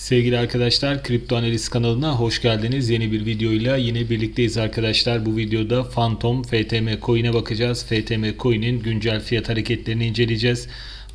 Sevgili arkadaşlar Kripto Analiz kanalına hoş geldiniz. Yeni bir videoyla yine birlikteyiz arkadaşlar. Bu videoda Phantom FTM coin'e bakacağız. FTM coin'in güncel fiyat hareketlerini inceleyeceğiz.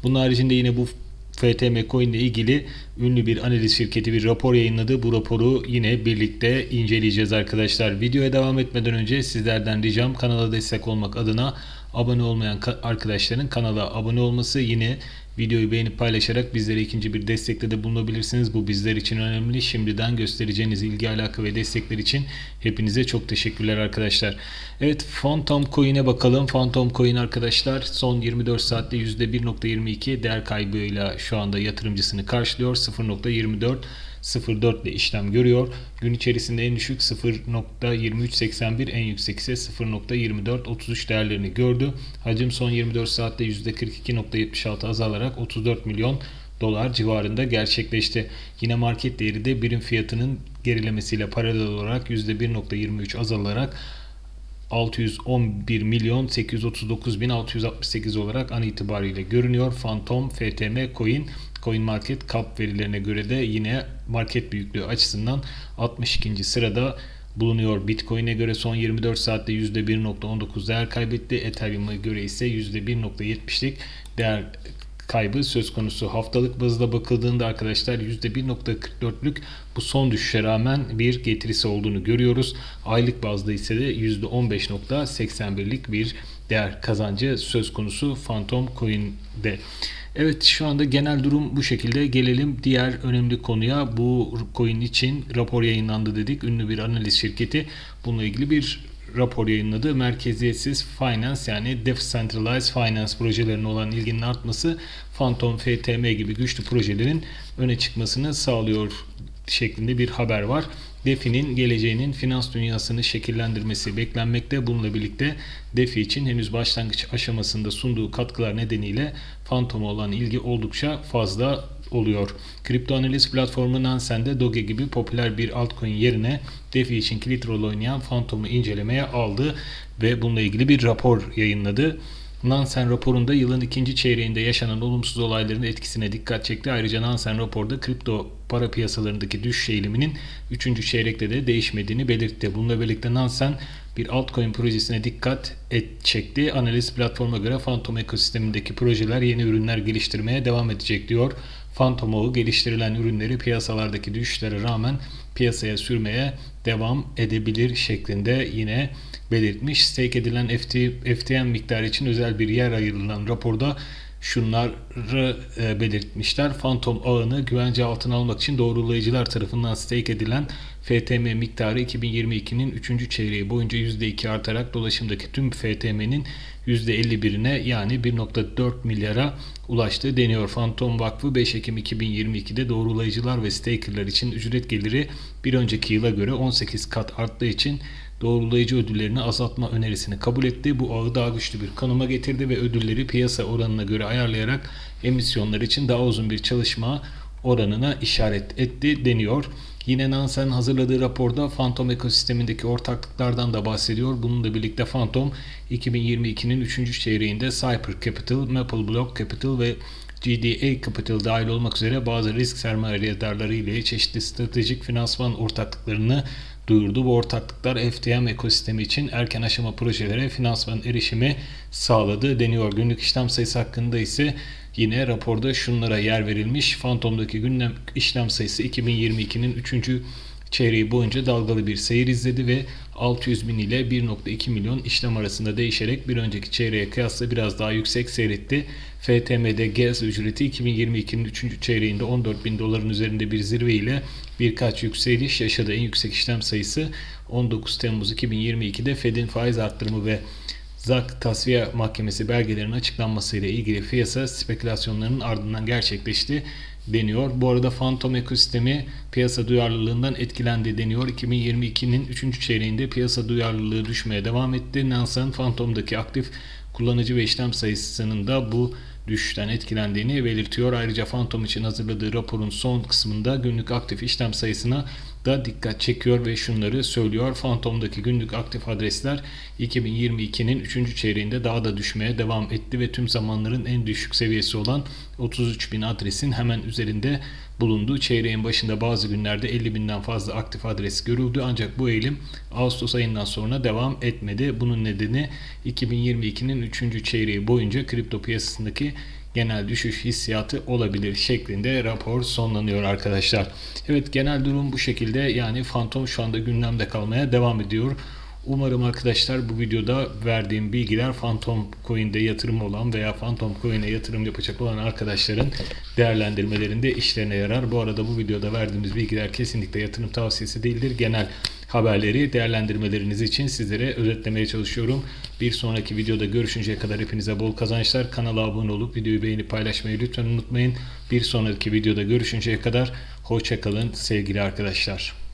Bunun haricinde yine bu FTM coin ile ilgili ünlü bir analiz şirketi bir rapor yayınladı. Bu raporu yine birlikte inceleyeceğiz arkadaşlar. Videoya devam etmeden önce sizlerden ricam kanala destek olmak adına abone olmayan ka- arkadaşların kanala abone olması yine videoyu beğenip paylaşarak bizlere ikinci bir destekte de bulunabilirsiniz. Bu bizler için önemli. Şimdiden göstereceğiniz ilgi alaka ve destekler için hepinize çok teşekkürler arkadaşlar. Evet Phantom Coin'e bakalım. Phantom Coin arkadaşlar son 24 saatte %1.22 değer kaybıyla şu anda yatırımcısını karşılıyor. 0.24 0.4 ile işlem görüyor. Gün içerisinde en düşük 0.2381 en yüksek ise 0.2433 değerlerini gördü. Hacim son 24 saatte %42.76 azalarak 34 milyon dolar civarında gerçekleşti. Yine market değeri de birim fiyatının gerilemesiyle paralel olarak %1.23 azalarak 611 milyon 839 bin 668 olarak an itibariyle görünüyor. Phantom FTM Coin Coin Market Cap verilerine göre de yine market büyüklüğü açısından 62. sırada bulunuyor. Bitcoin'e göre son 24 saatte %1.19 değer kaybetti. Ethereum'a göre ise %1.70'lik değer kaybı söz konusu. Haftalık bazda bakıldığında arkadaşlar %1.44'lük bu son düşüşe rağmen bir getirisi olduğunu görüyoruz. Aylık bazda ise de %15.81'lik bir değer kazancı söz konusu Phantom Coin'de. Evet şu anda genel durum bu şekilde. Gelelim diğer önemli konuya. Bu coin için rapor yayınlandı dedik. Ünlü bir analiz şirketi bununla ilgili bir rapor yayınladı. Merkeziyetsiz finance yani decentralized finance projelerine olan ilginin artması Phantom FTM gibi güçlü projelerin öne çıkmasını sağlıyor şeklinde bir haber var. DeFi'nin geleceğinin finans dünyasını şekillendirmesi beklenmekte. Bununla birlikte DeFi için henüz başlangıç aşamasında sunduğu katkılar nedeniyle Phantom'a olan ilgi oldukça fazla oluyor. Kripto analiz platformu Nansen'de Doge gibi popüler bir altcoin yerine DeFi için kilit rol oynayan Phantom'u incelemeye aldı ve bununla ilgili bir rapor yayınladı. Nansen raporunda yılın ikinci çeyreğinde yaşanan olumsuz olayların etkisine dikkat çekti. Ayrıca Nansen raporda kripto para piyasalarındaki düşüş eğiliminin 3. çeyrekte de değişmediğini belirtti. Bununla birlikte Nansen bir altcoin projesine dikkat et çekti. Analiz platforma göre Phantom ekosistemindeki projeler yeni ürünler geliştirmeye devam edecek diyor. Phantom geliştirilen ürünleri piyasalardaki düşüşlere rağmen piyasaya sürmeye devam edebilir şeklinde yine belirtmiş. Stake edilen FT, FTM miktarı için özel bir yer ayrılan raporda şunları e, belirtmişler. Phantom ağını güvence altına almak için doğrulayıcılar tarafından stake edilen FTM miktarı 2022'nin 3. çeyreği boyunca %2 artarak dolaşımdaki tüm FTM'nin %51'ine yani 1.4 milyara ulaştı deniyor. Phantom Vakfı 5 Ekim 2022'de doğrulayıcılar ve stakerlar için ücret geliri bir önceki yıla göre 18 kat arttığı için doğrulayıcı ödüllerini azaltma önerisini kabul etti. Bu ağı daha güçlü bir konuma getirdi ve ödülleri piyasa oranına göre ayarlayarak emisyonlar için daha uzun bir çalışma oranına işaret etti deniyor. Yine Nansen hazırladığı raporda Phantom ekosistemindeki ortaklıklardan da bahsediyor. Bununla birlikte Phantom 2022'nin 3. çeyreğinde Cyper Capital, Maple Block Capital ve GDA Capital dahil olmak üzere bazı risk sermayedarları ile çeşitli stratejik finansman ortaklıklarını duyurdu. Bu ortaklıklar FTM ekosistemi için erken aşama projelere finansman erişimi sağladı deniyor. Günlük işlem sayısı hakkında ise yine raporda şunlara yer verilmiş. Phantom'daki gündem işlem sayısı 2022'nin 3. çeyreği boyunca dalgalı bir seyir izledi ve 600 bin ile 1.2 milyon işlem arasında değişerek bir önceki çeyreğe kıyasla biraz daha yüksek seyretti. FTM'de gaz ücreti 2022'nin 3. çeyreğinde 14 bin doların üzerinde bir zirve ile birkaç yükseliş yaşadı. En yüksek işlem sayısı 19 Temmuz 2022'de Fed'in faiz arttırımı ve ZAK Tasfiye Mahkemesi belgelerinin açıklanmasıyla ilgili piyasa spekülasyonlarının ardından gerçekleşti deniyor. Bu arada Phantom ekosistemi piyasa duyarlılığından etkilendi deniyor. 2022'nin 3. çeyreğinde piyasa duyarlılığı düşmeye devam etti. Nansen Phantom'daki aktif kullanıcı ve işlem sayısının da bu düşüşten etkilendiğini belirtiyor. Ayrıca Phantom için hazırladığı raporun son kısmında günlük aktif işlem sayısına da dikkat çekiyor ve şunları söylüyor. Phantom'daki günlük aktif adresler 2022'nin 3. çeyreğinde daha da düşmeye devam etti ve tüm zamanların en düşük seviyesi olan 33 bin adresin hemen üzerinde bulundu. Çeyreğin başında bazı günlerde 50 binden fazla aktif adres görüldü ancak bu eğilim Ağustos ayından sonra devam etmedi. Bunun nedeni 2022'nin 3. çeyreği boyunca kripto piyasasındaki genel düşüş hissiyatı olabilir şeklinde rapor sonlanıyor arkadaşlar. Evet genel durum bu şekilde yani Phantom şu anda gündemde kalmaya devam ediyor. Umarım arkadaşlar bu videoda verdiğim bilgiler Phantom Coin'de yatırım olan veya Phantom Coin'e yatırım yapacak olan arkadaşların değerlendirmelerinde işlerine yarar. Bu arada bu videoda verdiğimiz bilgiler kesinlikle yatırım tavsiyesi değildir. Genel haberleri değerlendirmeleriniz için sizlere özetlemeye çalışıyorum. Bir sonraki videoda görüşünceye kadar hepinize bol kazançlar. Kanala abone olup videoyu beğenip paylaşmayı lütfen unutmayın. Bir sonraki videoda görüşünceye kadar hoşçakalın sevgili arkadaşlar.